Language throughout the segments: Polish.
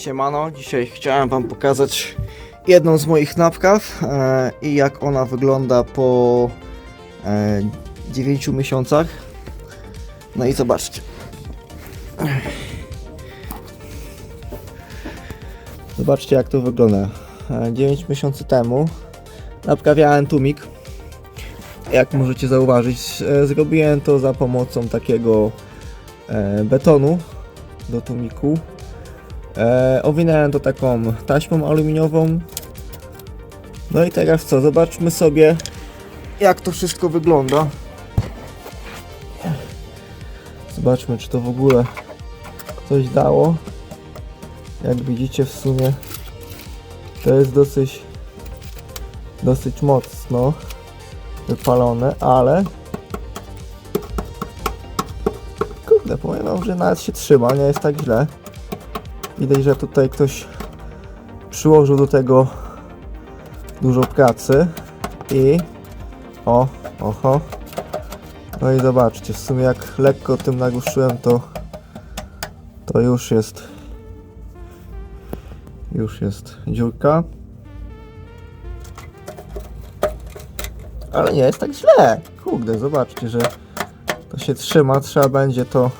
Siemano, dzisiaj chciałem wam pokazać jedną z moich napraw e, i jak ona wygląda po e, 9 miesiącach. No i zobaczcie. Zobaczcie jak to wygląda. E, 9 miesięcy temu naprawiałem tumik. Jak możecie zauważyć, e, zrobiłem to za pomocą takiego e, betonu do tumiku. E, owinąłem to taką taśmą aluminiową. No i teraz co? Zobaczmy sobie jak to wszystko wygląda. Zobaczmy czy to w ogóle coś dało. Jak widzicie w sumie to jest dosyć dosyć mocno wypalone, ale kurde, powiem wam, że nawet się trzyma, nie jest tak źle. Widać, że tutaj ktoś przyłożył do tego dużo pracy. I o, oho. No i zobaczcie, w sumie jak lekko tym nagłuszyłem to to już jest już jest dziurka. Ale nie jest tak źle. Kurde, zobaczcie, że to się trzyma, trzeba będzie to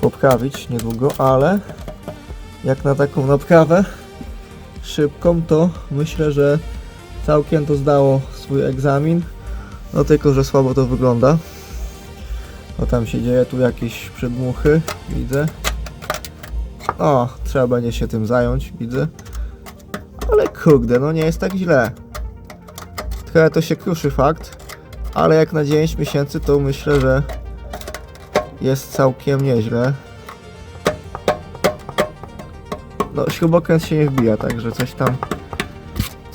poprawić niedługo, ale jak na taką naprawę szybką, to myślę, że całkiem to zdało swój egzamin. No tylko, że słabo to wygląda. No tam się dzieje, tu jakieś przedmuchy, widzę. O, trzeba będzie się tym zająć, widzę. Ale kurde, no nie jest tak źle. Trochę to się kruszy fakt, ale jak na 9 miesięcy to myślę, że jest całkiem nieźle. No, śrubokręt się nie wbija, także coś tam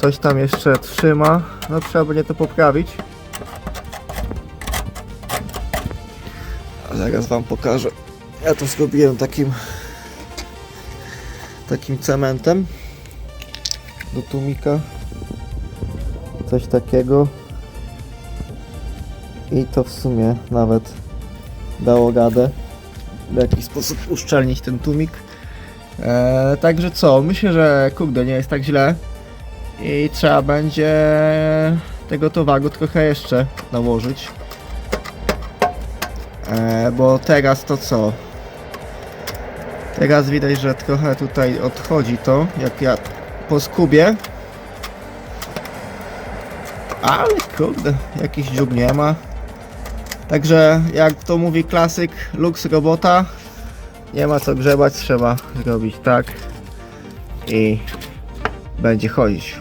coś tam jeszcze trzyma. No, trzeba będzie to poprawić. A zaraz wam pokażę. Ja to zrobiłem takim takim cementem do tłumika. Coś takiego. I to w sumie nawet dało radę w jakiś sposób uszczelnić ten tłumik. Eee, także co, myślę, że kurde, nie jest tak źle i trzeba będzie tego towaru trochę jeszcze nałożyć. Eee, bo teraz to co? Teraz widać, że trochę tutaj odchodzi to, jak ja po skubie. Ale kurde, jakiś dziób nie ma. Także jak to mówi klasyk Lux Robota, nie ma co grzebać, trzeba zrobić tak i będzie chodzić.